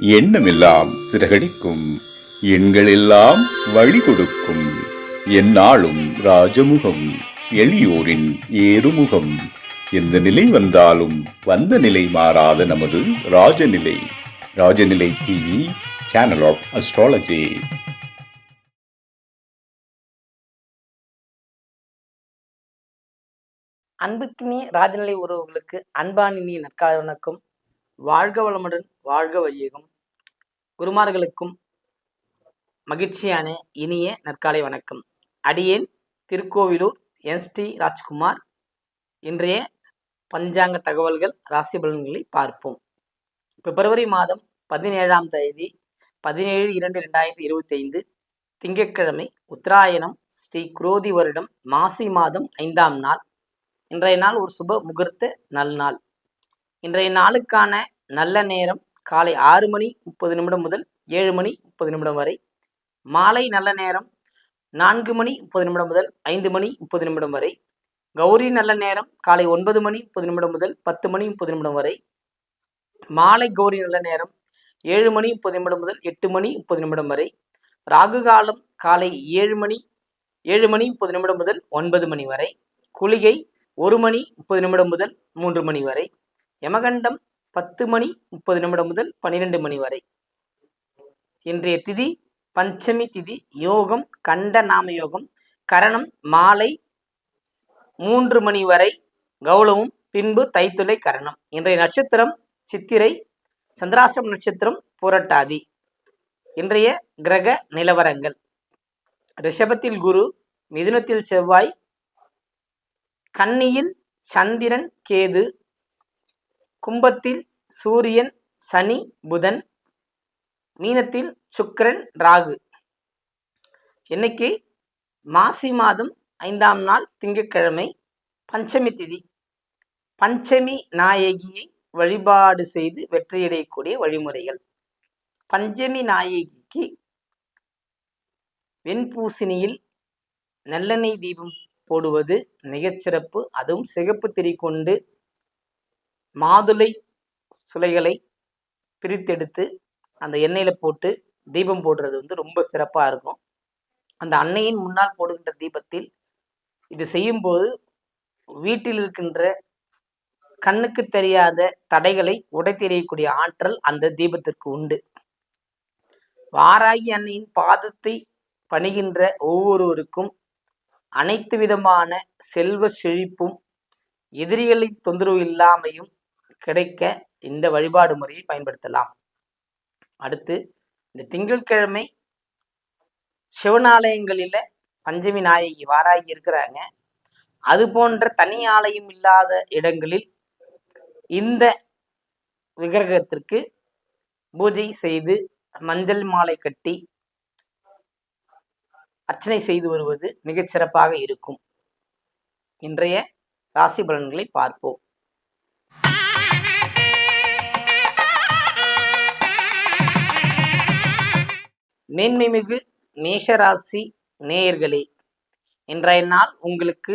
எண்ணமெல்லாம் சிறகடிக்கும். எண்களெல்லாம் வழி கொடுக்கும் எந்நாளும் ராஜமுகம் எளியோரின் ஏறுமுகம். எந்த நிலை வந்தாலும் வந்த நிலை மாறாத நமது Rajanilai. Rajanilai TV channel of astrology அன்புக்கினிய Rajanilai உறவுகளுக்கு அன்பானினி நற்கால வணக்கம் வாழ்க வளமுடன் வாழ்க வையகம். குருமார்களுக்கும் மகிழ்ச்சியான இனிய நற்காலை வணக்கம். அடியேன் திருக்கோவிலூர் என் ஸ்ரீ ராஜ்குமார். இன்றைய பஞ்சாங்க தகவல்கள் ராசி பலன்களை பார்ப்போம். பிப்ரவரி மாதம் பதினேழாம் தேதி பதினேழு இரண்டு ரெண்டாயிரத்தி இருபத்தி ஐந்து திங்கட்கிழமை உத்தராயணம் ஸ்ரீ குரோதி வருடம் மாசி மாதம் ஐந்தாம் நாள். இன்றைய நாள் ஒரு சுப முகூர்த்த நல்நாள் இன்றைய நாளுக்கான நல்ல நேரம் காலை ஆறு மணி முப்பது நிமிடம் முதல் ஏழு மணி முப்பது நிமிடம் வரை மாலை நல்ல நேரம் நான்கு மணி முப்பது நிமிடம் முதல் ஐந்து மணி முப்பது நிமிடம் வரை கௌரி நல்ல நேரம் காலை ஒன்பது மணி முப்பது நிமிடம் முதல் பத்து மணி முப்பது நிமிடம் வரை மாலை கௌரி நல்ல நேரம் ஏழு மணி முப்பது நிமிடம் முதல் எட்டு மணி முப்பது நிமிடம் வரை ராகு காலம் காலை ஏழு மணி ஏழு மணி முப்பது நிமிடம் முதல் ஒன்பது மணி வரை குளிகை ஒரு மணி முப்பது நிமிடம் முதல் மூன்று மணி வரை யமகண்டம் பத்து மணி முப்பது நிமிடம் முதல் பன்னிரெண்டு மணி வரை. இன்றைய திதி பஞ்சமி திதி யோகம் கண்ட நாம யோகம் கரணம் மாலை மூன்று மணி வரை கௌளவும் பின்பு தைத்துளை கரணம். இன்றைய நட்சத்திரம் சித்திரை சந்திராசிரம் நட்சத்திரம் புரட்டாதி. இன்றைய கிரக நிலவரங்கள். ரிஷபத்தில் குரு மிதுனத்தில் செவ்வாய் கன்னியில் சந்திரன் கேது கும்பத்தில் சூரியன் சனி புதன் மீனத்தில் சுக்கிரன் ராகு. இன்னைக்கு மாசி மாதம் ஐந்தாம் நாள் திங்கட்கிழமை பஞ்சமி திதி. பஞ்சமி நாயகியை வழிபாடு செய்து வெற்றியடையக்கூடிய வழிமுறைகள். பஞ்சமி நாயகிக்கு வெண்பூசணியில் நல்லெண்ணெய் தீபம் போடுவது மிகச்சிறப்பு. அதுவும் சிகப்பு திரி கொண்டு மாதுளை சுளைகளை பிரித்தெடுத்து அந்த எண்ணெயில் போட்டு தீபம் போடுறது வந்து ரொம்ப சிறப்பாக இருக்கும். அந்த அன்னையின் முன்னால் போடுகின்ற தீபத்தில் இது செய்யும்போது வீட்டில் இருக்கின்ற கண்ணுக்கு தெரியாத தடைகளை உடைத்தெறியக்கூடிய ஆற்றல் அந்த தீபத்திற்கு உண்டு. வாராகி அன்னையின் பாதத்தை பணிகின்ற ஒவ்வொருவருக்கும் அனைத்து விதமான செல்வ செழிப்பும் எதிரிகளின் தொந்தரவு இல்லாமையும் கிடைக்க இந்த வழிபாடு முறையை பயன்படுத்தலாம். அடுத்து இந்த திங்கட்கிழமை சிவனாலயங்களில் பஞ்சமி நாயகி வாராகி இருக்கிறாங்க. அது போன்ற தனி ஆலயம் இல்லாத இடங்களில் இந்த விக்கிரகத்திற்கு பூஜை செய்து மஞ்சள் மாலை கட்டி அர்ச்சனை செய்து வருவது மிகச் சிறப்பாக இருக்கும். இன்றைய ராசி பலன்களை பார்ப்போம். மேன்மைமிகு மேஷராசி நேயர்களே இன்றைய நாள் உங்களுக்கு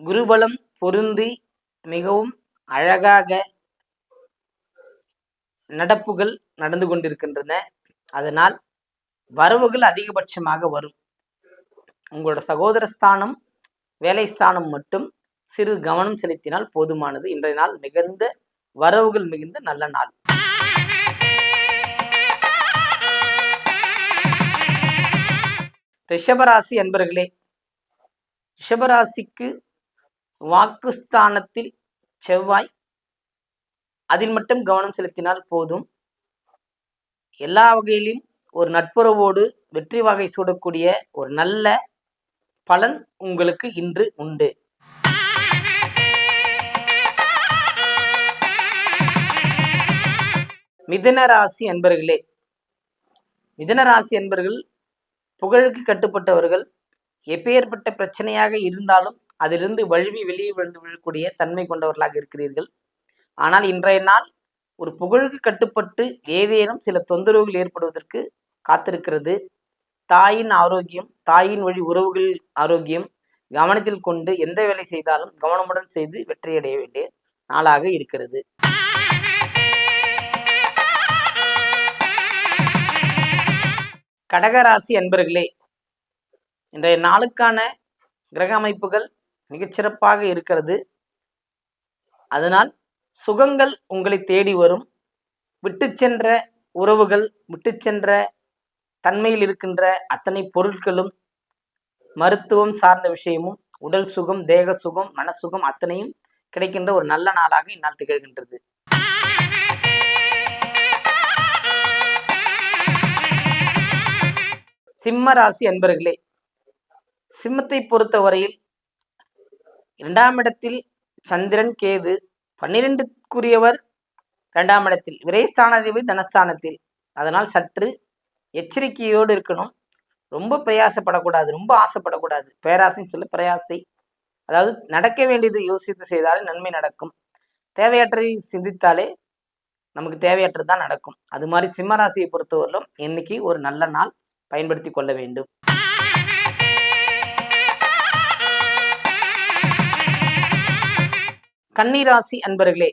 குருபலம் பொருந்தி மிகவும் அழகாக நடப்புகள் நடந்து கொண்டிருக்கின்றன. அதனால் வரவுகள் அதிகபட்சமாக வரும். உங்களோட சகோதர ஸ்தானம் வேலை ஸ்தானம் மட்டும் சிறு கவனம் செலுத்தினால் போதுமானது. இன்றைய நாள் மிகுந்த வரவுகள் மிகுந்த நல்ல நாள். ரிஷபராசி அன்பர்களே ரிஷபராசிக்கு வாக்குஸ்தானத்தில் செவ்வாய் அதில் மட்டும் கவனம் செலுத்தினால் போதும். எல்லா வகையிலும் ஒரு நட்புறவோடு வெற்றி வகை சூடக்கூடிய ஒரு நல்ல பலன் உங்களுக்கு இன்று உண்டு. மிதன ராசி அன்பர்களே மிதன ராசி அன்பர்கள் புகழுக்கு கட்டுப்பட்டவர்கள் எப்பேற்பட்ட பிரச்சனையாக இருந்தாலும் அதிலிருந்து வழுவி வெளியே விழுந்து விழக்கூடிய தன்மை கொண்டவர்களாக இருக்கிறீர்கள். ஆனால் இன்றைய நாள் ஒரு புகழுக்கு கட்டுப்பட்டு ஏதேனும் சில தொந்தரவுகள் ஏற்படுவதற்கு காத்திருக்கிறது. தாயின் ஆரோக்கியம் தாயின் வழி உறவுகள் ஆரோக்கியம் கவனத்தில் கொண்டு எந்த வேலை செய்தாலும் கவனமுடன் செய்து வெற்றியடைய வேண்டிய நாளாக இருக்கிறது. கடகராசி அன்பர்களே இன்றைய நாளுக்கான கிரக அமைப்புகள் மிகச்சிறப்பாக இருக்கிறது. அதனால் சுகங்கள் உங்களை தேடி வரும். விட்டு சென்ற உறவுகள் விட்டு சென்ற தன்மையில் இருக்கின்ற அத்தனை பொருட்களும் மருத்துவம் சார்ந்த விஷயமும் உடல் சுகம் தேக சுகம் மனசுகம் அத்தனையும் கிடைக்கின்ற ஒரு நல்ல நாளாக இந்நாள் திகழ்கின்றது. சிம்ம ராசி அன்பர்களே சிம்மத்தை பொறுத்தவரையில் இரண்டாம் இடத்தில் சந்திரன் கேது பன்னிரெண்டுக்குரியவர் இரண்டாம் இடத்தில் விரைஸ்தானாதிபதி தனஸ்தானத்தில். அதனால் சற்று எச்சரிக்கையோடு இருக்கணும். ரொம்ப பிரயாசப்படக்கூடாது ரொம்ப ஆசைப்படக்கூடாது. பேராசைன்னு சொல்லி பிரயாசை. அதாவது நடக்க வேண்டியது யோசித்து செய்தாலே நன்மை நடக்கும். தேவையற்றதை சிந்தித்தாலே நமக்கு தேவையற்றது தான் நடக்கும். அது மாதிரி சிம்மராசியை பொறுத்தவரையிலும் இன்னைக்கு ஒரு நல்ல நாள் பயன்படுத்தி கொள்ள வேண்டும். கன்னிராசி அன்பர்களே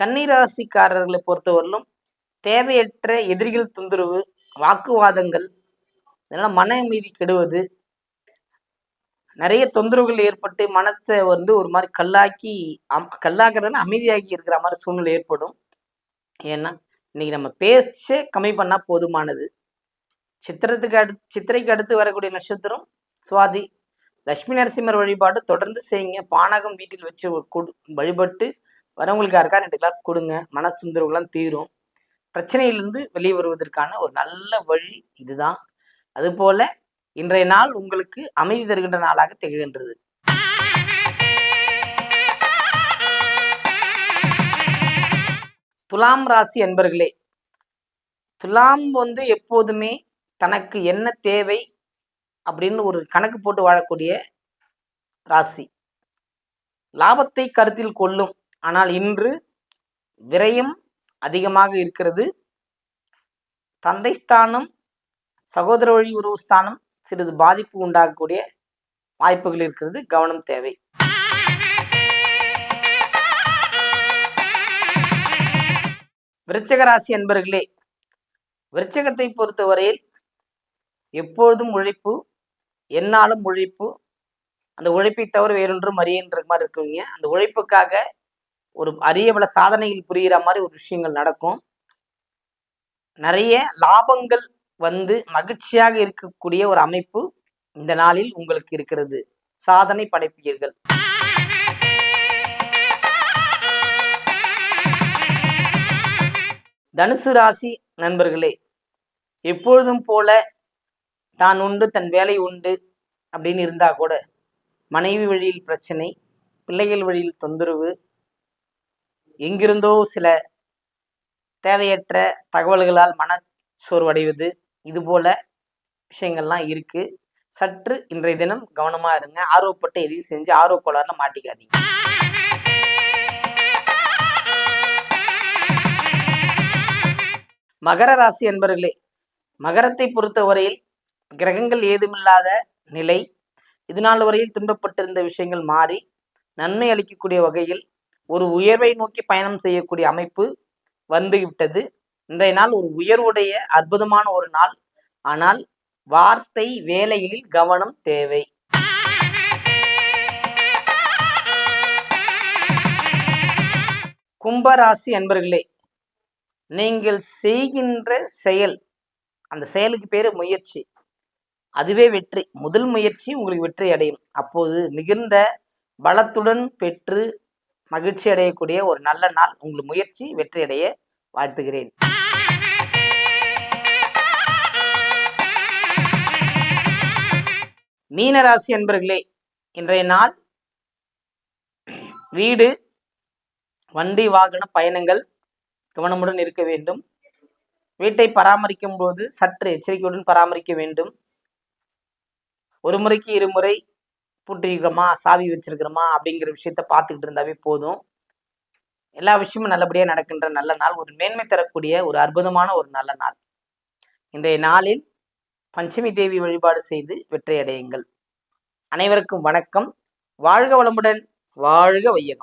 கன்னிராசிக்காரர்களை பொறுத்தவரையிலும் தேவையற்ற எதிரிகள் தொந்தரவு வாக்குவாதங்கள் இதனால் மன அமைதி கெடுவது நிறைய தொந்தரவுகள் ஏற்பட்டு மனத்தை வந்து ஒரு மாதிரி கல்லாக்கி அம் கல்லாக்குறதுனா அமைதியாகி இருக்கிற மாதிரி சூழ்நிலை ஏற்படும். ஏன்னா இன்னைக்கு நம்ம பேச்சே கம்மி பண்ணால் போதுமானது. சித்திரத்துக்கு அடு சித்திரைக்கு அடுத்து வரக்கூடிய நட்சத்திரம் சுவாதி. லட்சுமி நரசிம்மர் வழிபாடு தொடர்ந்து செய்யுங்க. பானகம் வீட்டில் வச்சு கொடு வழிபட்டு வரவங்களுக்கு யாருக்கா ரெண்டு கிளாஸ் கொடுங்க. மன சுந்தரவுலாம் தீரும். பிரச்சனையிலிருந்து வெளியே வருவதற்கான ஒரு நல்ல வழி இதுதான். அதுபோல இன்றைய நாள் உங்களுக்கு அமைதி தருகின்ற நாளாக திகழ்கின்றது. துலாம் ராசி அன்பர்களே துலாம் வந்து எப்போதுமே தனக்கு என்ன தேவை அப்படின்னு ஒரு கணக்கு போட்டு வாழக்கூடிய ராசி. லாபத்தை கருத்தில் கொள்ளும். ஆனால் இன்று விரயம் அதிகமாக இருக்கிறது. தந்தை ஸ்தானம் சகோதர வழி உறவு ஸ்தானம் சிறிது பாதிப்பு உண்டாகக்கூடிய வாய்ப்புகள் இருக்கிறது. கவனம் தேவை. விருச்சக ராசி அன்பர்களே விருச்சகத்தை பொறுத்தவரையில் எப்பொழுதும் உழைப்பு என்னாலும் உழைப்பு. அந்த உழைப்பை தவிர வேறொன்றும் அறியன்ற மாதிரி இருக்குவீங்க அந்த உழைப்புக்காக ஒரு அரிய பல சாதனைகள் புரிகிற மாதிரி ஒரு விஷயங்கள் நடக்கும். நிறைய லாபங்கள் வந்து மகிழ்ச்சியாக இருக்கக்கூடிய ஒரு அமைப்பு இந்த நாளில் உங்களுக்கு இருக்கிறது. சாதனை படைப்பீர்கள். தனுசு ராசி நண்பர்களே எப்பொழுதும் போல தான் உண்டு தன் வேலை உண்டு அப்படின்னு இருந்தா கூட மனைவி வழியில் பிரச்சனை பிள்ளைகள் வழியில் தொந்தரவு எங்கிருந்தோ சில தேவையற்ற தகவல்களால் மன சோர்வடைவது இது போல விஷயங்கள்லாம் இருக்கு. சற்று இன்றைய தினம் கவனமா இருங்க. ஆர்வப்பட்டு எதையும் செஞ்சு ஆர்வ கோளாறுல மாட்டிக்காதீங்க. மகர ராசி என்பர்களே மகரத்தை பொறுத்த வரையில் கிரகங்கள் ஏதுமில்லாத நிலை. இதுநாள் வரையில் துன்பப்பட்டிருந்த விஷயங்கள் மாறி நன்மை அளிக்கக்கூடிய வகையில் ஒரு உயர்வை நோக்கி பயணம் செய்யக்கூடிய அமைப்பு வந்து விட்டது இன்றைய நாள் ஒரு உயர்வுடைய அற்புதமான ஒரு நாள். ஆனால் வார்த்தை வேலைகளில் கவனம் தேவை. கும்பராசி அன்பர்களே நீங்கள் செய்கின்ற செயல் அந்த செயலுக்கு பேர் முயற்சி. அதுவே வெற்றி. முதல் முயற்சி உங்களுக்கு வெற்றி அடையும். அப்போது மிகுந்த பலத்துடன் பெற்று மகிழ்ச்சி அடையக்கூடிய ஒரு நல்ல நாள் உங்கள் முயற்சி வெற்றி அடைய வாழ்த்துகிறேன். மீனராசி என்பர்களே இன்றைய நாள் வீடு வண்டி வாகன பயணங்கள் கவனமுடன் இருக்க வேண்டும். வீட்டை பராமரிக்கும் போது சற்று எச்சரிக்கையுடன் பராமரிக்க வேண்டும். ஒரு முறைக்கு இருமுறை பூட்டிருக்கிறோமா சாவி வச்சிருக்கிறோமா அப்படிங்கிற விஷயத்த பார்த்துக்கிட்டு இருந்தாவே போதும். எல்லா விஷயமும் நல்லபடியாக நடக்கின்ற நல்ல நாள் ஒரு மேன்மை தரக்கூடிய ஒரு அற்புதமான ஒரு நல்ல நாள். இன்றைய நாளில் பஞ்சமி தேவி வழிபாடு செய்து வெற்றி அடையுங்கள். அனைவருக்கும் வணக்கம். வாழ்க வளமுடன் வாழ்க வையகம்.